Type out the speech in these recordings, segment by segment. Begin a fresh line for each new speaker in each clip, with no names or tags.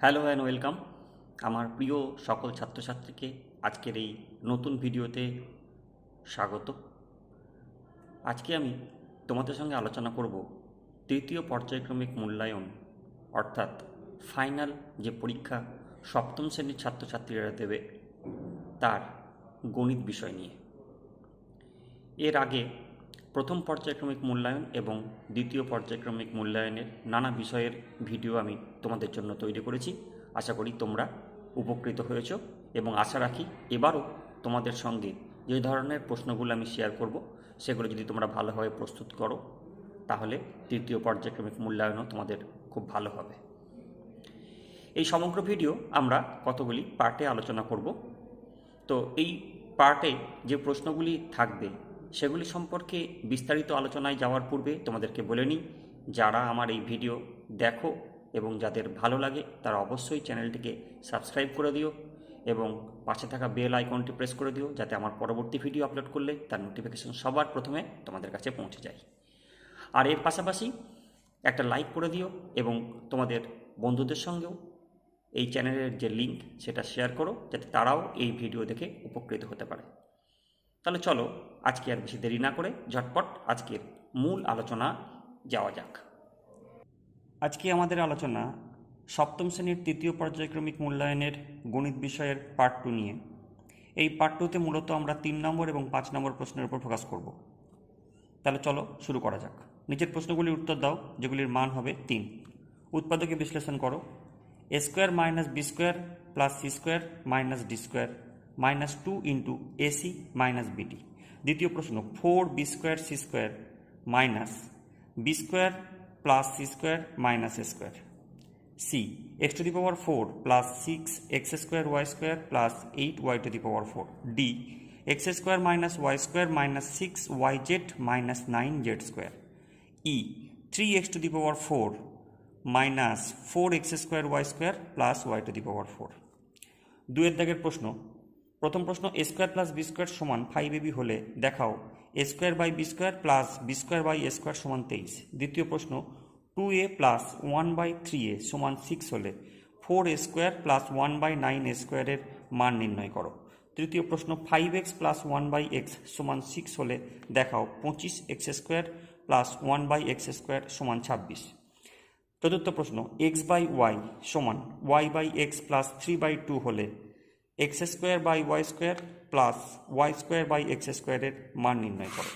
Hello and welcome. আমার প্রিয় সকল ছাত্রছাত্রীকে আজকের এই নতুন ভিডিওতে স্বাগত। আজকে আমি তোমাদের সঙ্গে আলোচনা করব তৃতীয় পর্যায়ক্রমিক মূল্যায়ন, অর্থাৎ ফাইনাল যে পরীক্ষা সপ্তম শ্রেণির ছাত্রছাত্রীরা দেবে, তার গণিত বিষয় নিয়ে। এর আগে প্রথম পর্যায়ক্রমিক মূল্যায়ন এবং দ্বিতীয় পর্যায়ক্রমিক মূল্যায়নের নানা বিষয়ের ভিডিও আমি তোমাদের জন্য তৈরি করেছি। আশা করি তোমরা উপকৃত হয়েছ এবং আশা রাখি এবারও তোমাদের সঙ্গে যে ধরনের প্রশ্নগুলো আমি শেয়ার করব, সেগুলো যদি তোমরা ভালোভাবে প্রস্তুত করো, তাহলে তৃতীয় পর্যায়ক্রমিক মূল্যায়নও তোমাদের খুব ভালো হবে। এই সমগ্র ভিডিও আমরা কতগুলি পার্টে আলোচনা করব? তো এই পার্টে যে প্রশ্নগুলি থাকবে সেগুলি সম্পর্কে বিস্তারিত আলোচনায় যাওয়ার পূর্বে তোমাদেরকে বলে নিই, যারা আমার এই ভিডিও দেখো এবং যাদের ভালো লাগে, তারা অবশ্যই চ্যানেলটিকে সাবস্ক্রাইব করে দিও এবং পাশে থাকা বেল আইকনটি প্রেস করে দিও যাতে আমার পরবর্তী ভিডিও আপলোড করলে তার নোটিফিকেশন সবার প্রথমে তোমাদের কাছে পৌঁছে যায়। আর এর পাশাপাশি একটা লাইক করে দিও এবং তোমাদের বন্ধুদের সঙ্গেও এই চ্যানেলের যে লিঙ্ক সেটা শেয়ার করো যাতে তারাও এই ভিডিও দেখে উপকৃত হতে পারে। তাহলে চলো আজকে আর বেশি দেরি না করে ঝটপট আজকের মূল আলোচনা যাওয়া যাক। আজকে আমাদের আলোচনা সপ্তম শ্রেণির তৃতীয় পর্যায়ক্রমিক মূল্যায়নের গণিত বিষয়ের পার্ট টু নিয়ে। এই পার্ট টুতে মূলত আমরা তিন নম্বর এবং পাঁচ নম্বর প্রশ্নের উপর ফোকাস করব। তাহলে চলো শুরু করা যাক। নিচের প্রশ্নগুলির উত্তর দাও, যেগুলির মান হবে তিন। উৎপাদকে বিশ্লেষণ করো। A square minus B square plus C square minus D square minus two into AC minus BD দ্বিতীয় প্রশ্ন four B square C square minus B square plus C square minus square C X to the power four plus six X square Y square plus eight Y to the power four D X square minus Y square minus six Y Z minus nine Z square E three X to the power four minus four X square Y square plus Y to the power four দুয়ের দাগের প্রশ্ন প্রথম প্রশ্ন A square plus B square সমান five AB হলে দেখাও A square by B square plus B square by A square সমান তেইশ। দ্বিতীয় প্রশ্ন two A plus one by three A সমান সিক্স হলে four A square plus one by nine A স্কোয়ারের মান নির্ণয় করো। তৃতীয় প্রশ্ন five X plus one by X সমান সিক্স হলে দেখাও, পঁচিশ X square plus one by X square সমান ছাব্বিশ। চতুর্থ প্রশ্ন এক্স বাই ওয়াই সমান Y by X plus three by two হলে X square by Y square plus Y square by X স্কোয়ারের মান নির্ণয় করো।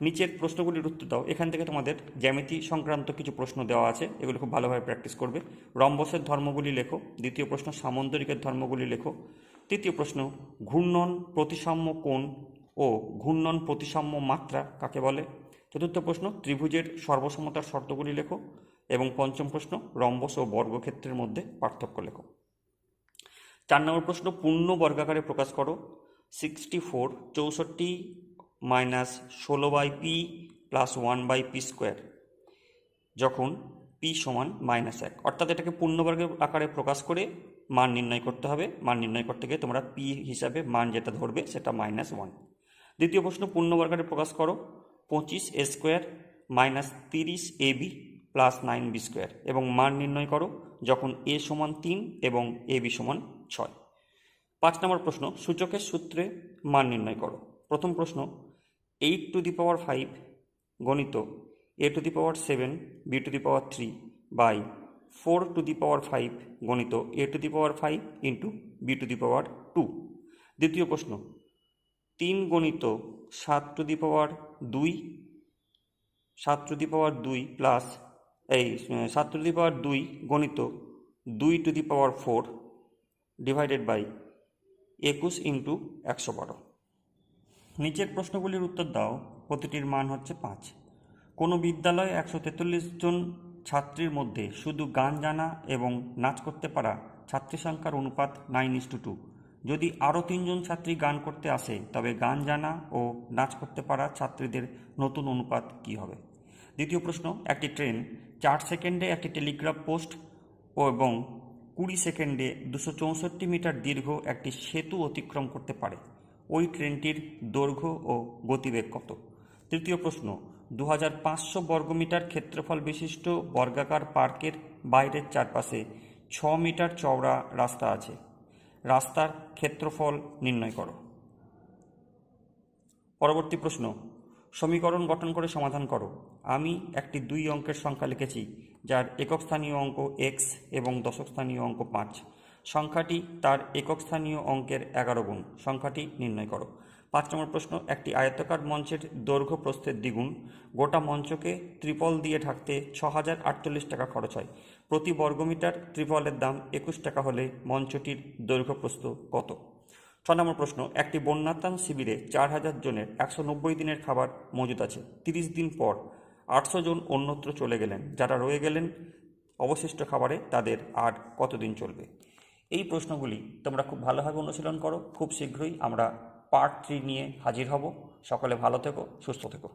নিচের প্রশ্নগুলির উত্তর দাও। এখান থেকে তোমাদের জ্যামিতি সংক্রান্ত কিছু প্রশ্ন দেওয়া আছে। এগুলো খুব ভালোভাবে প্র্যাকটিস করবে। রম্বসের ধর্মগুলি লেখো। দ্বিতীয় প্রশ্ন, সামন্তরিকের ধর্মগুলি লেখো। তৃতীয় প্রশ্ন, ঘূর্ণন প্রতিসাম্য কোণ ও ঘূর্ণন প্রতিসাম্য মাত্রা কাকে বলে? চতুর্থ প্রশ্ন, ত্রিভুজের সর্বসমতার শর্তগুলি লেখো। এবং পঞ্চম প্রশ্ন, রম্বস ও বর্গক্ষেত্রের মধ্যে পার্থক্য লেখো। চার নম্বর প্রশ্ন, পূর্ণ বর্গাকারে প্রকাশ করো। সিক্সটি ফোর চৌষট্টি মাইনাস ষোলো by P plus one by P square যখন পি সমান মাইনাস এক। অর্থাৎ এটাকে পূর্ণবর্গের আকারে প্রকাশ করে মান নির্ণয় করতে হবে। মান নির্ণয় করতে গিয়ে তোমরা পি হিসাবে মান যেটা ধরবে সেটা মাইনাস ওয়ান দ্বিতীয় প্রশ্ন পূর্ণবর্গারে প্রকাশ করো। পঁচিশ এ স্কোয়ার মাইনাস তিরিশ A B plus nine B square এবং মান নির্ণয় করো। যখন এ সমান তিন এবং এ বি সমান ছয় পাঁচ নম্বর প্রশ্ন সূচকের সূত্রে মান নির্ণয় করো প্রথম প্রশ্ন eight to the power five গণিত A to the power seven B to the power three by four to the power five গণিত A to the power five into B to the power two দ্বিতীয় প্রশ্ন তিন গণিত সাত two the পাওয়ার দুই সাত two the পাওয়ার দুই plus এই সাত টু দি পাওয়ার দুই গণিত দুই to the power four divided by একুশ ইন্টু একশো বারো। নিচের প্রশ্নগুলির উত্তর দাও, প্রতিটির মান হচ্ছে পাঁচ। কোনো বিদ্যালয়ে একশো তেতাল্লিশ জন ছাত্রীর মধ্যে শুধু গান জানা এবং নাচ করতে পারা ছাত্রী সংখ্যার অনুপাত নাইন ইস টু টু যদি আরও তিনজন ছাত্রী গান করতে আসে, তবে গান জানা ও নাচ করতে পারা ছাত্রীদের নতুন অনুপাত কী হবে? দ্বিতীয় প্রশ্ন, একটি ট্রেন চার সেকেন্ডে একটি টেলিগ্রাফ পোস্ট ও এবং কুড়ি সেকেন্ডে দুশো চৌষট্টি মিটার দীর্ঘ একটি সেতু অতিক্রম করতে পারে। ওই ট্রেনটির দৈর্ঘ্য ও গতিবেগ কত? তৃতীয় প্রশ্ন দু হাজার পাঁচশো বর্গমিটার ক্ষেত্রফল বিশিষ্ট বর্গাকার পার্কের বাইরের চারপাশে ছ মিটার চওড়া রাস্তা আছে। রাস্তার ক্ষেত্রফল নির্ণয় করো। পরবর্তী প্রশ্ন, সমীকরণ গঠন করে সমাধান করো। আমি একটি দুই অঙ্কের সংখ্যা লিখেছি। যার একক স্থানীয় অঙ্ক এক্স এবং দশক স্থানীয় অঙ্ক পাঁচ। সংখ্যাটি তার একক স্থানীয় অঙ্কের এগারো গুণ। সংখ্যাটি নির্ণয় করো। পাঁচ নম্বর প্রশ্ন, একটি আয়তাকার মঞ্চের দৈর্ঘ্য প্রস্থের দ্বিগুণ। গোটা মঞ্চকে ত্রিপল দিয়ে ঢাকতে ছ হাজার আটচল্লিশ টাকা খরচ হয়। প্রতি বর্গমিটার ত্রিপলের দাম একুশ টাকা হলে মঞ্চটির দৈর্ঘ্য প্রস্থ কত? ছ নম্বর প্রশ্ন, একটি বন্যাত্রাণ শিবিরে চার হাজার জনের একশো নব্বই দিনের খাবার মজুদ আছে। তিরিশ দিন পর আটশো জন অন্যত্র চলে গেলেন, যারা রয়ে গেলেন অবশিষ্ট খাবারে তাদের আর কতদিন চলবে? এই প্রশ্নগুলি তোমরা খুব ভালোভাবে অনুশীলন করো। খুব শীঘ্রই আমরা পার্ট থ্রি নিয়ে হাজির হব। সকলে ভালো থেকো, সুস্থ থেকো।